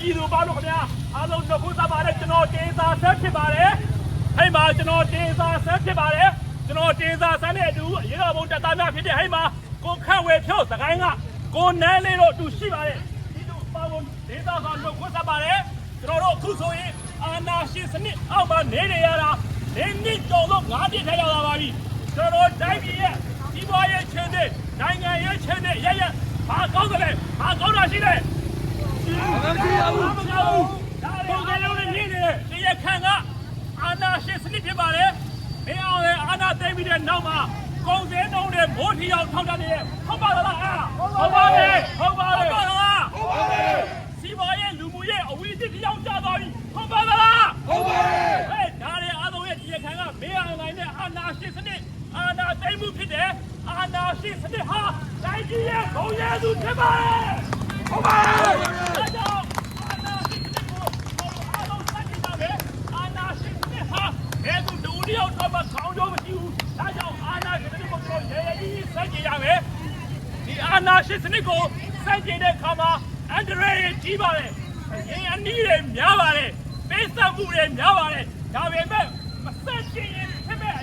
ပြည်သူပါလို့ခင်ဗျာအားလုံးနှုတ်ခွန်းဆက်ပါတယ်ကျွန်တော်တင်စာဆက်ဖြစ်ပါတယ်ဟိမှာကျွန်တော်တင်စာဆက်ဖြစ်ပါတယ်ကျွန်တော်တင်စာဆက်နဲ့အတူရေတော်ဘုံတက်သားများဖြစ်တဲ့ဟိမှာကိုခန့်ဝေဖြို့စကိုင်းကကိုနန်းလေးတို့အတူရှိပါတယ်ဒီလိုပါဝင်ဒေသကနှုတ်ခွန်းဆက်ပါတယ်ကျွန်တော်တို့အခုဆိုရင်အာနာရှင်စနစ်အောက်မှာနေနေရတာနေနှစ်ကျော်လို့ငါးပြည့်ထဲရောက်လာပါပြီကျွန်တော်တိုင်းပြည်ရဲ့ဒီဘွားရဲ့ချင်းတဲ့နိုင်ငံရဲ့ချင်းတဲ့ရရဘာကောင်းကြလဲဘာကော င်းတာရှိလဲဘာမှမကြောက်ဘူးပုံကလေးလေးနေနေဒီရခန့်ကအာနာရှင်စနစ်ဖြစ်ပါလေမင်းအောင်လေအာနာသိမ်းပြီးတဲ့နောက်မှာကုန်စည်နှုန်းတွေမိုးထီအောင်ထောက်တတ်နေဟုတ်ပါလားအာဟုတ်ပါပြီဟုတ်ပါပြီဟုတ်ပါလားဟုတ်ပါပြီစီပါရဲ့လူမှုရဲ့အဝိဇ္ဇတရားကြသွားပြီဟုတ်ပါလားဟုတ်ပါပြီဟဲ့ဒါတွေအားလုံးရဲ့ဒီရခန့်ကမင်းအောင်လိုင်းနဲ့အာနာရှင်စနစ်အာနာသိမ်းမှုဖြစ်တယ်အာနာရှင်စနစ်ဟာတိုင်းပြည်ရဲ့ဂုဏ်ရည်သူဖြစ်ပါလေဟုတ်ပါပြီဒါကြောင့်အာနာရှင်စနစ်ကိုအားလုံးစတင်တာပဲအာနာရှင်စနစ်ဟာဘယ် သူတူတယောက်တော့မခေါင်းတော့မရှိဘူးဒါကြောင့်အာနာရှင်စနစ်ကိုကျွန်တော်ရဲရဲကြီးစတင်ရမယ်ဒီအာနာရှင်စနစ်ကိုစတင်တဲ့အခါမှာအန်ဒရေကြီးပါလေအရင်အနည်းတွေများပါလေပေးဆက်မှုတွေများပါလေဒါပေမဲ့မစတင်ရင်ဖြစ်မဲ့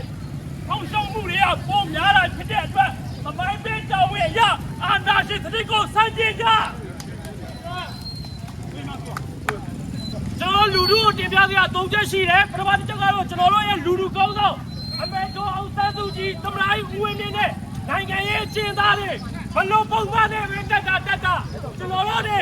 ထောင်ရှုံးမှုတွေကပုံများလာဖြစ်တဲ့အတွက်မမိုင်းပေးကြောင်းရဲ့ရအာနာရှင်စနစ်ကိုစတင်ကြ ကျွန်တော်လူထုကိုတင်ပြစရာ၃ချက်ရှိတယ်ပထမတစ်ချက်ကတော့ကျွန်တော်တို့ရဲ့လူထုကောင်းဆောင်အမေတော်အောင်ဆန်းစုကြည်သမ္မတကြီးဦးဝင်းနေနဲ့နိုင်ငံရေးအကျဉ်းသားတွေဘလို့ပုံမှန်နဲ့ပဲတက်တာတက်တာကျွန်တော်တို့တွေ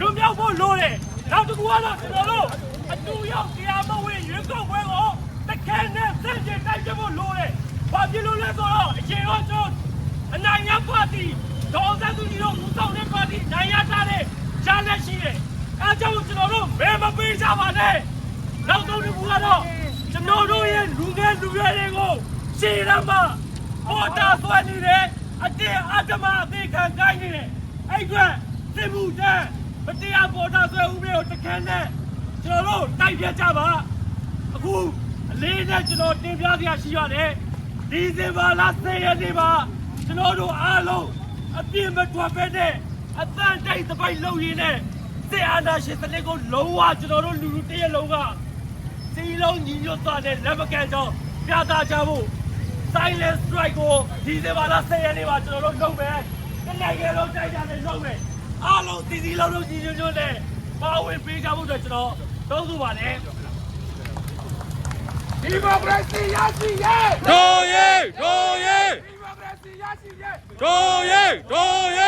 လူမြောက်ဖို့လိုတယ်နောက်တစ်ခုကတော့ကျွန်တော်တို့အတူရောက်တရားမဝင်ရွေးကောက်ပွဲကိုတခဲနဲ့စန့်ကျင်တိုက်ကြဖို့လိုတယ်ဘာဖြစ်လို့လဲဆိုတော့အချိန်တော့ကျွန်တော်အနိုင်ရပါတီဒေါ်ဆန်းစုကြည်တို့ဦးဆောင်တဲ့ပါတီနိုင်ရထားတဲ့ချမ်းလက်ရှိတယ် အဲကြောင့်ကျွန်တော်တို့ဘယ်မပေးကြပါနဲ့နောက်ဆုံးတစ်ခုကတော့ကျွန်တော်တို့ရဲ့လူငယ်လူရွယ်တွေကိုရှေ့ရမှာပေါ်တာဆွဲနေတယ်အတင်းအဓမ္မအသေးခံကိုင်းနေတယ်အဲ့အတွက်စစ်မှုတန်းမတရားပေါ်တာဆွဲဦးမျိုးတခန်းနဲ့ကျွန်တော်တို့တိုက်ပြကြပါအခုအလေးနဲ့ကျွန်တော်တင်ပြစရာရှိရတယ်ဒီစင်ပါလားဆယ်ရက်နေပါကျွန်တော်တို့အားလုံးအပြင်းမထွက်ပဲနဲ့အတန်တိုက်သပိုက်လုပ်ရင်းနဲ့ စစ်အာဏာရှင်စနစ်ကိုလုံးဝကျွန်တော်တို့လူလူတရက်လုံးကစီလုံးညီညွတ်သွားတဲ့လက်မကန်ကြောင်းပြသကြဖို့ silent strike ကိုဒီဇင်ဘာလ10ရက်နေ့မှာကျွန်တော်တို့လုပ်မယ်။ဒီနိုင်ငံလုံးတိုက်ကြတယ်လုပ်မယ်။အားလုံးစီစီလုံးလုံးညီညွတ်ညွတ်နဲ့ပါဝင်ပေးကြဖို့အတွက်ကျွန်တော်တောင်းဆိုပါတယ်။ဒီမိုကရေစီရရှိရဲတို့ရဲတို့ရဲဒီမိုကရေစီရရှိရဲတို့ရဲတို့ရ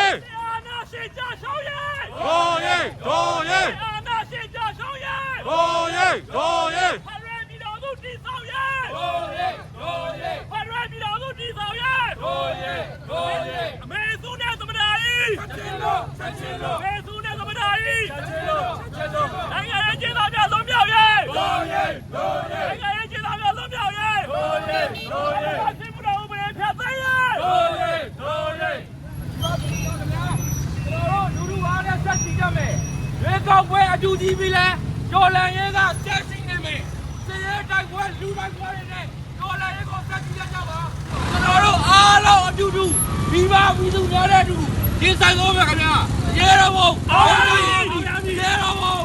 ဲအာဏာ ရှင်ကြရှုံးရဲ့တို့ရဲတို့ရဲအာဏာရှင်ကြရှုံးရဲ့တို့ရဲတို့ရဲဖရယ်ပြည်တော်စုတည်ဆောက်ရဲ့ဟိုရဲဟိုရဲဖရယ်ပြည်တော်စုတည်ဆောက်ရဲ့ဟိုရဲဟိုရဲအမေစုနဲ့သမ္မတကြီးချက်ချင်းလို့ချက်ချင်းလို့အမေစုနဲ့သမ္မတကြီးချက်ချင်းလို့ချက်ချင်းလို့နိုင်ငံရေးကျင်းသားများလုံးမြောက်ရဲ့ဟိုရဲဟိုရဲနိုင်ငံရေးကျင်းသားများလုံးမြောက်ရဲ့ဟိုရဲဟိုရဲ အစစ်မှုတော်ဥပဒေဖြတ်သိမ်းရဲ့ ဟိုရဲဟိုရဲကျွန်တော်တို့လူလူအားနဲ့ဆက်ကြည့်ကြမယ်ရွေးကောက် ပွဲအတူကြည့်ပြီးလဲကျော်လန်ရဲကဆက်ရှိနေမယ်စည်ရဲတိုက်ပွဲလူတိုက်ပွဲတွေနဲ့ကျော်လန်ရဲကိုဆက်ကြည့်ကြပါကျွန်တော်တို့အားလုံးအတူတူမိဘပြည်သူများတဲ့အတူဒီဆိုင်ဆုံးပဲခင်ဗျာရဲတော်ဘုံအောင်ရမည်ရဲတော်ဘုံ